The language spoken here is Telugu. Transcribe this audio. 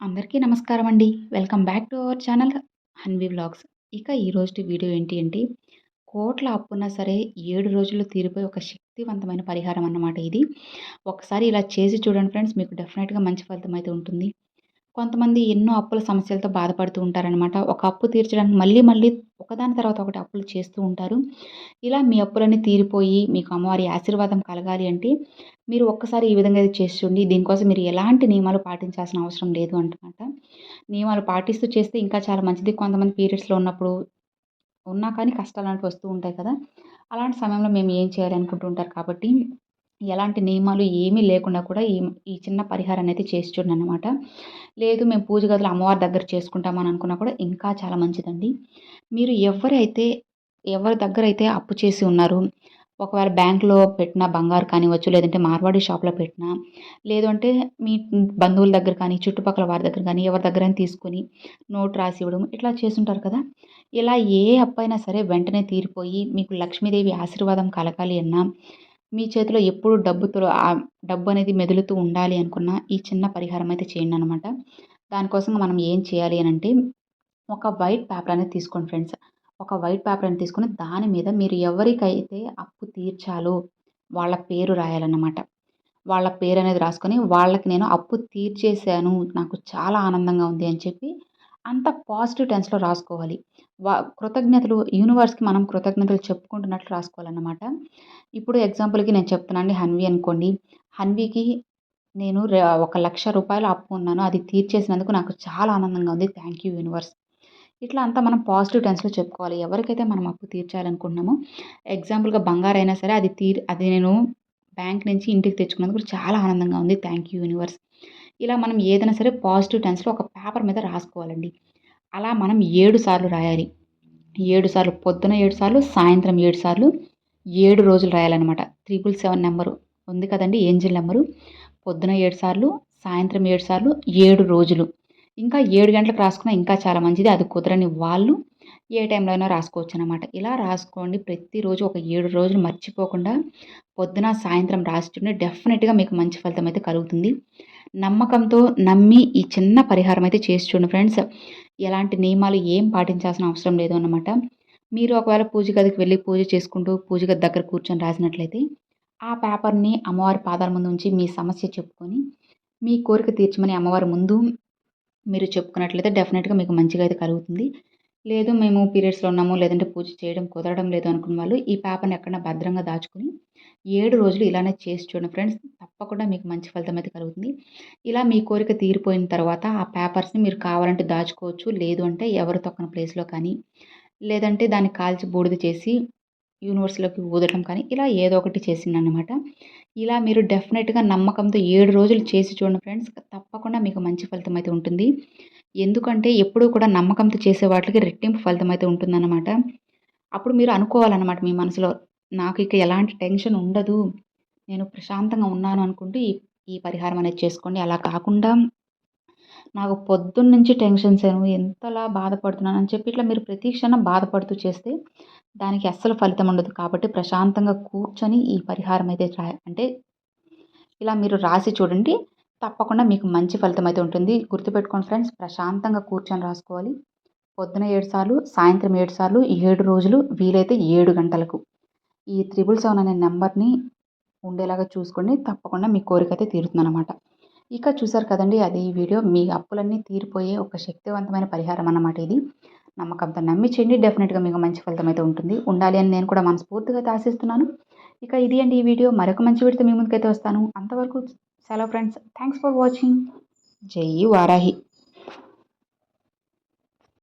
అందరికీ నమస్కారం అండి. Welcome back to our channel Hanvi vlogs. ఇక ఈరోజు వీడియో ఏంటి అంటే కోట్ల అప్పున్నా సరే ఏడు రోజులు తీరిపోయి ఒక శక్తివంతమైన పరిహారం అన్నమాట ఇది. ఒకసారి ఇలా చేసి చూడండి ఫ్రెండ్స్ మీకు డెఫినెట్గా మంచి ఫలితం అయితే ఉంటుంది. కొంతమంది ఎన్నో అప్పుల సమస్యలతో బాధపడుతూ ఉంటారనమాట ఒక అప్పు తీర్చడానికి మళ్ళీ మళ్ళీ ఒకదాని తర్వాత ఒకటి అప్పులు చేస్తూ ఉంటారు. ఇలా మీ అప్పులన్నీ తీరిపోయి మీకు అమ్మవారి ఆశీర్వాదం కలగాలి అంటే మీరు ఒక్కసారి ఈ విధంగా అయితే చేస్తుండి దీనికోసం మీరు ఎలాంటి నియమాలు పాటించాల్సిన అవసరం లేదు అంటమాట. నియమాలు పాటిస్తూ చేస్తే ఇంకా చాలా మంచిది. కొంతమంది పీరియడ్స్లో ఉన్నప్పుడు ఉన్నా కానీ కష్టాలు అనేవి వస్తూ ఉంటాయి కదా. అలాంటి సమయంలో మేము ఏం చేయాలి అనుకుంటుంటారు కాబట్టి ఎలాంటి నియమాలు ఏమీ లేకుండా కూడా ఈ ఈ చిన్న పరిహారాన్ని అయితే చేసి చూడండి అనమాట లేదు మేము పూజ గదులు అమ్మవారి దగ్గర చేసుకుంటామని అనుకున్నా కూడా ఇంకా చాలా మంచిదండి. మీరు ఎవరైతే ఎవరి దగ్గర అయితే అప్పు చేసి ఉన్నారు ఒకవేళ బ్యాంక్లో పెట్టిన బంగారు కానివ్వచ్చు లేదంటే మార్వాడి షాప్లో పెట్టినా లేదు అంటే మీ బంధువుల దగ్గర కానీ చుట్టుపక్కల వారి దగ్గర కానీ ఎవరి దగ్గర తీసుకొని నోట్ రాసి ఇవ్వడం ఇట్లా చేస్తుంటారు కదా. ఇలా ఏ అప్పు అయినా సరే వెంటనే తీరిపోయి మీకు లక్ష్మీదేవి ఆశీర్వాదం కలగాలి అన్నా మీ చేతిలో ఎప్పుడు డబ్బుతో డబ్బు అనేది మెదులుతూ ఉండాలి అనుకున్న ఈ చిన్న పరిహారం అయితే చేయండి అనమాట దానికోసం మనం ఏం చేయాలి అని అంటే ఒక వైట్ పేపర్ అనేది తీసుకోండి ఫ్రెండ్స్. ఒక వైట్ పేపర్ అని తీసుకొని దాని మీద మీరు ఎవరికైతే అప్పు తీర్చాలో వాళ్ళ పేరు రాయాలన్నమాట. వాళ్ళ పేరు అనేది రాసుకొని వాళ్ళకి నేను అప్పు తీర్చేశాను నాకు చాలా ఆనందంగా ఉంది అని చెప్పి అంత పాజిటివ్ టెన్స్లో రాసుకోవాలి. వా కృతజ్ఞతలు యూనివర్స్కి మనం కృతజ్ఞతలు చెప్పుకుంటున్నట్లు రాసుకోవాలన్నమాట. ఇప్పుడు ఎగ్జాంపుల్కి నేను చెప్తున్నాను హన్వి అనుకోండి. హన్వికి నేను ఒక లక్ష రూపాయలు అప్పు ఉన్నాను. అది తీర్చేసినందుకు నాకు చాలా ఆనందంగా ఉంది. Thank you universe. ఇట్లా అంతా మనం పాజిటివ్ టెన్స్లో చెప్పుకోవాలి. ఎవరికైతే మనం అప్పు తీర్చాలనుకుంటున్నామో ఎగ్జాంపుల్గా బంగారు అయినా సరే అది తీర్ అది నేను బ్యాంక్ నుంచి ఇంటికి తెచ్చుకున్నందుకు చాలా ఆనందంగా ఉంది. Thank you universe. ఇలా మనం ఏదైనా సరే పాజిటివ్ టెన్స్లో ఒక పేపర్ మీద రాసుకోవాలండి. అలా మనం ఏడు సార్లు రాయాలి. ఏడు సార్లు పొద్దున ఏడు సార్లు సాయంత్రం ఏడు సార్లు ఏడు రోజులు రాయాలన్నమాట. త్రిపుల్ సెవెన్ నెంబరు ఉంది కదండి ఏంజిల్ నెంబరు. పొద్దున ఏడు సార్లు సాయంత్రం ఏడు సార్లు ఏడు రోజులు. ఇంకా ఏడు గంటలకు రాసుకున్నా ఇంకా చాలా మంచిది. అది కుదరని వాళ్ళు ఏ టైంలో అయినా రాసుకోవచ్చు అనమాట ఇలా రాసుకోండి. ప్రతిరోజు ఒక ఏడు రోజులు మర్చిపోకుండా పొద్దున సాయంత్రం రాసుకుంటే డెఫినెట్గా మీకు మంచి ఫలితం అయితే కలుగుతుంది. నమ్మకంతో నమ్మి ఈ చిన్న పరిహారం అయితే చేసి చూడండి ఫ్రెండ్స్. ఎలాంటి నియమాలు ఏం పాటించాల్సిన అవసరం లేదు అన్నమాట. మీరు ఒకవేళ పూజ గదికి వెళ్ళి పూజ చేసుకుంటూ పూజ గది దగ్గర కూర్చొని రాసినట్లయితే ఆ పేపర్ని అమ్మవారి పాదాల ముందు ఉంచి మీ సమస్య చెప్పుకొని మీ కోరిక తీర్చమని అమ్మవారి ముందు మీరు చెప్పుకున్నట్లయితే డెఫినెట్గా మీకు మంచిగా అయితే కలుగుతుంది. లేదు మేము పీరియడ్స్లో ఉన్నాము లేదంటే పూజ చేయడం కుదరడం లేదు అనుకున్న వాళ్ళు ఈ పేపర్ని ఎక్కడైనా భద్రంగా దాచుకుని ఏడు రోజులు ఇలానే చేసి చూడండి ఫ్రెండ్స్ తప్పకుండా మీకు మంచి ఫలితం అయితే కలుగుతుంది. ఇలా మీ కోరిక తీరిపోయిన తర్వాత ఆ పేపర్స్ని మీరు కావాలంటే దాచుకోవచ్చు లేదు అంటే ఎవరు తొక్కన ప్లేస్లో కానీ లేదంటే దాన్ని కాల్చి బూడిద చేసి యూనివర్స్లోకి ఊదటం కానీ ఇలా ఏదో ఒకటి చేసిందనమాట ఇలా మీరు డెఫినెట్గా నమ్మకంతో ఏడు రోజులు చేసి చూడండి ఫ్రెండ్స్ తప్పకుండా మీకు మంచి ఫలితం అయితే ఉంటుంది. ఎందుకంటే ఎప్పుడూ కూడా నమ్మకంతో చేసే వాటికి రెట్టింపు ఫలితం అయితే ఉంటుందన్నమాట. అప్పుడు మీరు అనుకోవాలన్నమాట మీ మనసులో నాకు ఇక ఎలాంటి టెన్షన్ ఉండదు నేను ప్రశాంతంగా ఉన్నాను అనుకుంటూ ఈ ఈ పరిహారం అనేది చేసుకోండి. అలా కాకుండా నాకు పొద్దున్న నుంచి టెన్షన్స్ ఎంతలా బాధపడుతున్నాను అని చెప్పి ఇట్లా మీరు ప్రతి క్షణం బాధపడుతూ చేస్తే దానికి అస్సలు ఫలితం ఉండదు. కాబట్టి ప్రశాంతంగా కూర్చొని ఈ పరిహారం అయితే అంటే ఇలా మీరు రాసి చూడండి. తప్పకుండా మీకు మంచి ఫలితం అయితే ఉంటుంది. గుర్తుపెట్టుకోండి ఫ్రెండ్స్ ప్రశాంతంగా కూర్చొని రాసుకోవాలి. పొద్దున ఏడు సార్లు సాయంత్రం ఏడు సార్లు ఏడు రోజులు వీలైతే ఏడు గంటలకు. ఈ త్రిబుల్ సెవెన్ అనే నెంబర్ని ఉండేలాగా చూసుకోండి. తప్పకుండా మీ కోరిక అయితే తీరుతుందన్నమాట. ఇక చూసారు కదండి అది ఈ వీడియో. మీ అప్పులన్నీ తీరిపోయే ఒక శక్తివంతమైన పరిహారం అన్నమాట ఇది. నమ్మకంతో నమ్మి డెఫినెట్గా మీకు మంచి ఫలితం అయితే ఉంటుంది. ఉండాలి అని నేను కూడా మనస్ఫూర్తిగా ఆశిస్తున్నాను. ఇక ఇది అండి ఈ వీడియో. మరొక మంచి వీడితో మీ ముందుకైతే వస్తాను. అంతవరకు సెలవు ఫ్రెండ్స్ థ్యాంక్స్ ఫర్ వాచింగ్ జై వారాహి